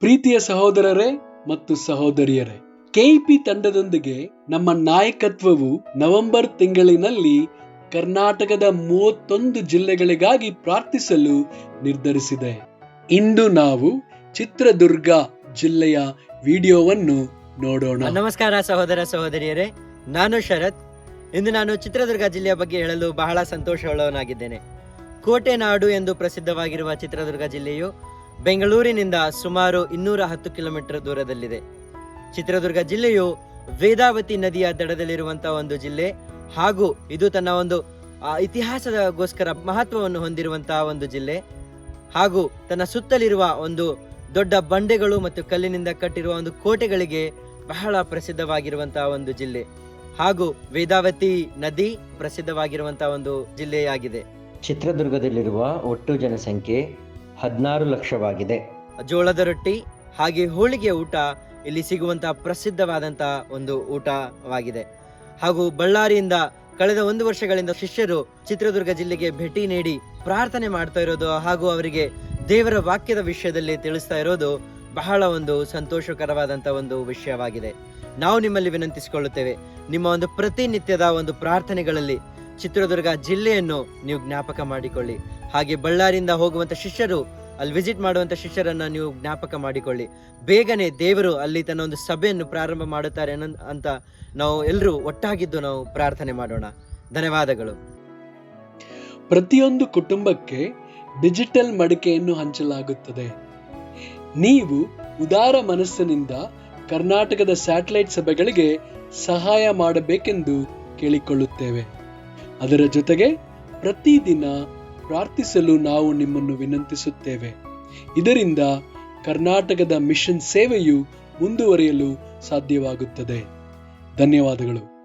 ಪ್ರೀತಿಯ ಸಹೋದರರೇ ಮತ್ತು ಸಹೋದರಿಯರೇ, ಕೆಇಪಿ ತಂಡದೊಂದಿಗೆ ನಮ್ಮ ನಾಯಕತ್ವವು ನವೆಂಬರ್ ತಿಂಗಳಿನಲ್ಲಿ ಕರ್ನಾಟಕದ ಮೂವತ್ತೊಂದು ಜಿಲ್ಲೆಗಳಿಗಾಗಿ ಪ್ರಾರ್ಥಿಸಲು ನಿರ್ಧರಿಸಿದೆ. ಇಂದು ನಾವು ಚಿತ್ರದುರ್ಗ ಜಿಲ್ಲೆಯ ವಿಡಿಯೋವನ್ನು ನೋಡೋಣ. ನಮಸ್ಕಾರ ಸಹೋದರ ಸಹೋದರಿಯರೇ, ನಾನು ಶರತ್. ಇಂದು ನಾನು ಚಿತ್ರದುರ್ಗ ಜಿಲ್ಲೆಯ ಬಗ್ಗೆ ಹೇಳಲು ಬಹಳ ಸಂತೋಷವುಳ್ಳವನಾಗಿದ್ದೇನೆ. ಕೋಟೆ ನಾಡು ಎಂದು ಪ್ರಸಿದ್ಧವಾಗಿರುವ ಚಿತ್ರದುರ್ಗ ಜಿಲ್ಲೆಯು ಬೆಂಗಳೂರಿನಿಂದ ಸುಮಾರು ಇನ್ನೂರ ಹತ್ತು ಕಿಲೋಮೀಟರ್ ದೂರದಲ್ಲಿದೆ. ಚಿತ್ರದುರ್ಗ ಜಿಲ್ಲೆಯು ವೇದಾವತಿ ನದಿಯ ದಡದಲ್ಲಿರುವಂತಹ ಒಂದು ಜಿಲ್ಲೆ ಹಾಗೂ ಇದು ತನ್ನ ಒಂದು ಇತಿಹಾಸದಗೋಸ್ಕರ ಮಹತ್ವವನ್ನು ಹೊಂದಿರುವಂತಹ ಒಂದು ಜಿಲ್ಲೆ ಹಾಗೂ ತನ್ನ ಸುತ್ತಲಿರುವ ಒಂದು ದೊಡ್ಡ ಬಂಡೆಗಳು ಮತ್ತು ಕಲ್ಲಿನಿಂದ ಕಟ್ಟಿರುವ ಒಂದು ಕೋಟೆಗಳಿಗೆ ಬಹಳ ಪ್ರಸಿದ್ಧವಾಗಿರುವಂತಹ ಒಂದು ಜಿಲ್ಲೆ ಹಾಗೂ ವೇದಾವತಿ ನದಿ ಪ್ರಸಿದ್ಧವಾಗಿರುವಂತಹ ಒಂದು ಜಿಲ್ಲೆಯಾಗಿದೆ. ಚಿತ್ರದುರ್ಗದಲ್ಲಿರುವ ಒಟ್ಟು ಜನಸಂಖ್ಯೆ ಹದಿನಾರು ಲಕ್ಷವಾಗಿದೆ. ಜೋಳದ ರೊಟ್ಟಿ ಹಾಗೆ ಹೋಳಿಗೆ ಊಟ ಇಲ್ಲಿ ಸಿಗುವಂತಹ ಪ್ರಸಿದ್ಧವಾದಂತಹ ಒಂದು ಊಟವಾಗಿದೆ. ಹಾಗೂ ಬಳ್ಳಾರಿಯಿಂದ ಕಳೆದ ಒಂದು ವರ್ಷಗಳಿಂದ ಶಿಷ್ಯರು ಚಿತ್ರದುರ್ಗ ಜಿಲ್ಲೆಗೆ ಭೇಟಿ ನೀಡಿ ಪ್ರಾರ್ಥನೆ ಮಾಡ್ತಾ ಇರೋದು ಹಾಗೂ ಅವರಿಗೆ ದೇವರ ವಾಕ್ಯದ ವಿಷಯದಲ್ಲಿ ತಿಳಿಸ್ತಾ ಇರೋದು ಬಹಳ ಒಂದು ಸಂತೋಷಕರವಾದಂತಹ ಒಂದು ವಿಷಯವಾಗಿದೆ. ನಾವು ನಿಮ್ಮಲ್ಲಿ ವಿನಂತಿಸಿಕೊಳ್ಳುತ್ತೇವೆ, ನಿಮ್ಮ ಒಂದು ಪ್ರತಿನಿತ್ಯದ ಒಂದು ಪ್ರಾರ್ಥನೆಗಳಲ್ಲಿ ಚಿತ್ರದುರ್ಗ ಜಿಲ್ಲೆಯನ್ನು ನೀವು ಜ್ಞಾಪಕ ಮಾಡಿಕೊಳ್ಳಿ. ಹಾಗೆ ಬಳ್ಳಾರಿಯಿಂದ ಹೋಗುವಂತ ಶಿಷ್ಯರು, ಅಲ್ಲಿ ವಿಸಿಟ್ ಮಾಡುವಂತ ಶಿಷ್ಯರನ್ನ ನೀವು ಜ್ಞಾಪಕ ಮಾಡಿಕೊಳ್ಳಿ. ಬೇಗನೆ ದೇವರು ಅಲ್ಲಿ ತನ್ನ ಒಂದು ಸಭೆಯನ್ನು ಪ್ರಾರಂಭ ಮಾಡುತ್ತಾರೆ ಅಂತ ನಾವು ಎಲ್ಲರೂ ಒಟ್ಟಾಗಿದ್ದು ನಾವು ಪ್ರಾರ್ಥನೆ ಮಾಡೋಣ. ಧನ್ಯವಾದಗಳು. ಪ್ರತಿಯೊಂದು ಕುಟುಂಬಕ್ಕೆ ಡಿಜಿಟಲ್ ಮಡಿಕೆಯನ್ನು ಹಂಚಲಾಗುತ್ತದೆ. ನೀವು ಉದಾರ ಮನಸ್ಸಿನಿಂದ ಕರ್ನಾಟಕದ ಸ್ಯಾಟಲೈಟ್ ಸಭೆಗಳಿಗೆ ಸಹಾಯ ಮಾಡಬೇಕೆಂದು ಕೇಳಿಕೊಳ್ಳುತ್ತೇವೆ. ಅದರ ಜೊತೆಗೆ ಪ್ರತಿದಿನ ಪ್ರಾರ್ಥಿಸಲು ನಾವು ನಿಮ್ಮನ್ನು ವಿನಂತಿಸುತ್ತೇವೆ. ಇದರಿಂದ ಕರ್ನಾಟಕದ ಮಿಷನ್ ಸೇವೆಯು ಮುಂದುವರಿಯಲು ಸಾಧ್ಯವಾಗುತ್ತದೆ. ಧನ್ಯವಾದಗಳು.